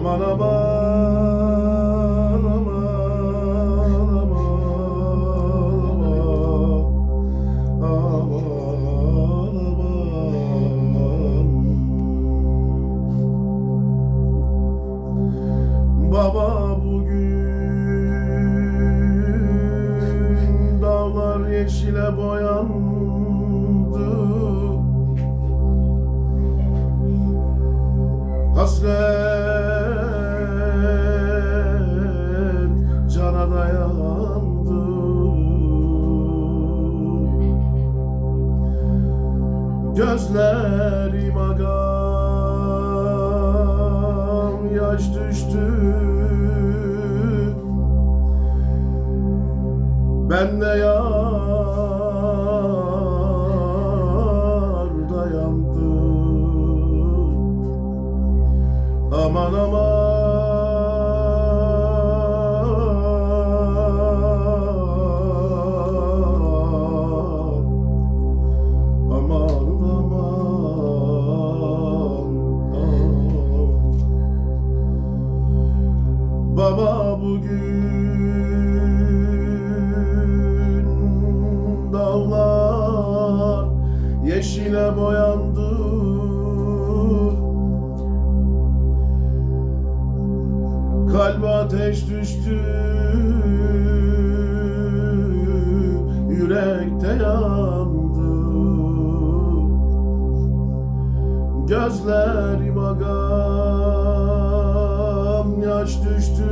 Aman aman aman aman aman aman. Aman Baba bugün dağlar yeşile boyandı Gözlerim agam yaş düştü. Ben de yar dayandım Aman aman Baba bugün. Dağlar yeşile boyandı. Kalbe ateş düştü. Yürekte yandı. Gözlerim agam yaş düştü.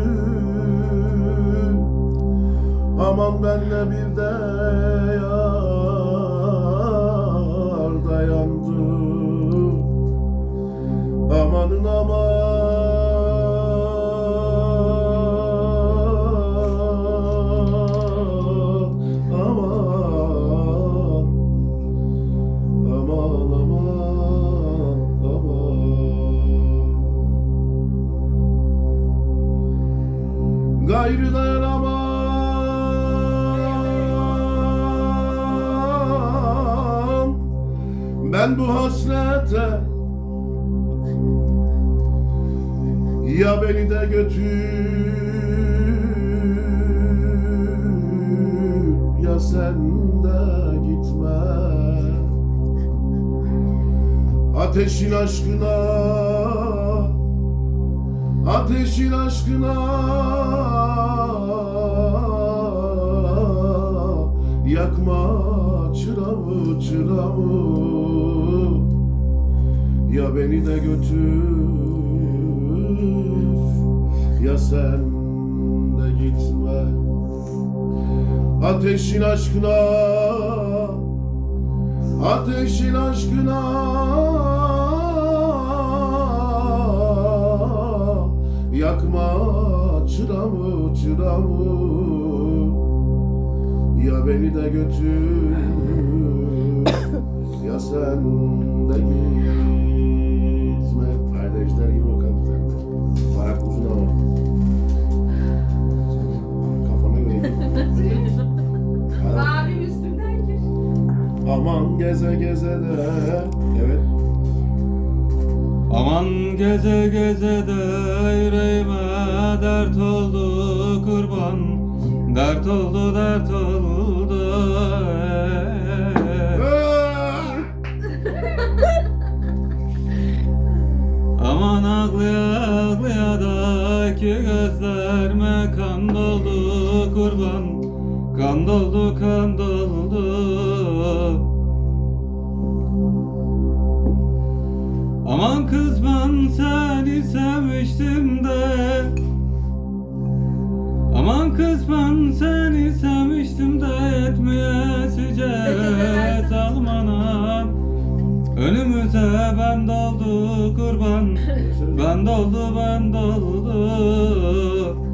Aman benle bir de yar dayandı Amanın aman Gayrı dayanamam Ben bu hasrete Ya beni de götür Ya sen de gitme. Ateşin aşkına Ateşin aşkına Yakma çıramı çıramı Ya beni de götür Ya sen de gitme. Ateşin aşkına Ateşin aşkına çıramı Ya beni de götür Ya sen de gitme. Haydi ejder gibi bakalım sen Barak uzun ama. Kafamı gördüm Abim üstümden gir. Aman geze geze de. Evet. Aman geze geze de yüreğime dert oldu kurban Dert oldu dert oldu! Aman ağlaya ağlaya da ki gözlerime kan doldu kurban Kan doldu kan doldu Aman kız ben seni sevmiştim de seni sevmiştim de etmeyesice salmanan. Önümüze ben doldu kurban. Ben doldu ben doldu.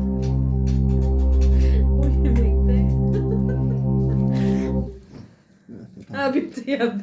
Ha bitti ya.